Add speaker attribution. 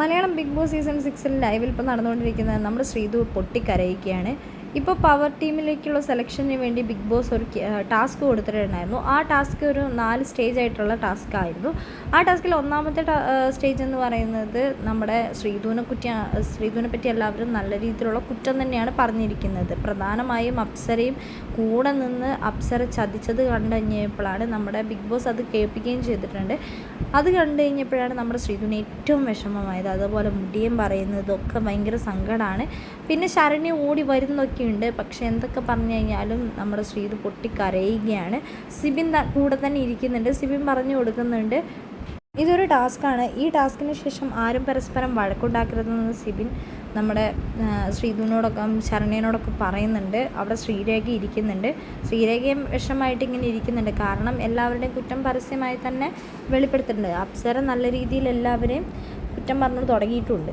Speaker 1: Malayalam big boss season സിക്സിൽ ലൈവിൽ ഇപ്പോൾ നടന്നുകൊണ്ടിരിക്കുന്നത് നമ്മുടെ ശ്രീതു പൊട്ടിക്കരയിക്കുകയാണ്. ഇപ്പോൾ പവർ ടീമിലേക്കുള്ള സെലക്ഷന് വേണ്ടി ബിഗ് ബോസ് ഒരു ടാസ്ക് കൊടുത്തിട്ടുണ്ടായിരുന്നു. ആ ടാസ്ക് ഒരു നാല് സ്റ്റേജ് ആയിട്ടുള്ള ടാസ്ക് ആയിരുന്നു. ആ ടാസ്കിൽ ഒന്നാമത്തെ സ്റ്റേജ് എന്ന് പറയുന്നത് നമ്മുടെ ശ്രീധുവിനെ കുറ്റി ശ്രീധുവിനെ പറ്റി എല്ലാവരും നല്ല രീതിയിലുള്ള കുറ്റം തന്നെയാണ് പറഞ്ഞിരിക്കുന്നത്. പ്രധാനമായും അപ്സരയും കൂടെ നിന്ന് അപ്സര ചതിച്ചത് കണ്ടു കഴിഞ്ഞപ്പോഴാണ് നമ്മുടെ ബിഗ് ബോസ് അത് കേൾപ്പിക്കുകയും ചെയ്തിട്ടുണ്ട്. അത് കണ്ടു കഴിഞ്ഞപ്പോഴാണ് നമ്മുടെ ശ്രീധുവിന് ഏറ്റവും വിഷമമായത്. അതുപോലെ മുടിയും പറയുന്നതൊക്കെ ഭയങ്കര സങ്കടമാണ് പിന്നെ ശരണ്യ ഓടി വരുന്നൊക്കെ ഉണ്ട് പക്ഷെ എന്തൊക്കെ പറഞ്ഞു കഴിഞ്ഞാലും നമ്മുടെ ശ്രീത് പൊട്ടിക്കരയുകയാണ്. സിബിൻ കൂടെ തന്നെ ഇരിക്കുന്നുണ്ട്. സിബിൻ പറഞ്ഞു കൊടുക്കുന്നുണ്ട് ഇതൊരു ടാസ്ക്കാണ്. ഈ ടാസ്കിന് ശേഷം ആരും പരസ്പരം വഴക്കുണ്ടാക്കരുതെന്ന് സിബിൻ നമ്മുടെ ആ, ശ്രീധുവിനോടൊക്കെ ശരണ്യനോടൊക്കെ പറയുന്നുണ്ട്. അവിടെ ശ്രീരേഖ ഇരിക്കുന്നുണ്ട്. ശ്രീരേഖയും വിഷമായിട്ട് ഇങ്ങനെ ഇരിക്കുന്നുണ്ട്. കാരണം എല്ലാവരുടെയും കുറ്റം പരസ്യമായി തന്നെ വെളിപ്പെടുത്തുന്നുണ്ട് അപ്സര നല്ല രീതിയിൽ എല്ലാവരെയും കുറ്റം പറഞ്ഞു തുടങ്ങിയിട്ടുണ്ട്.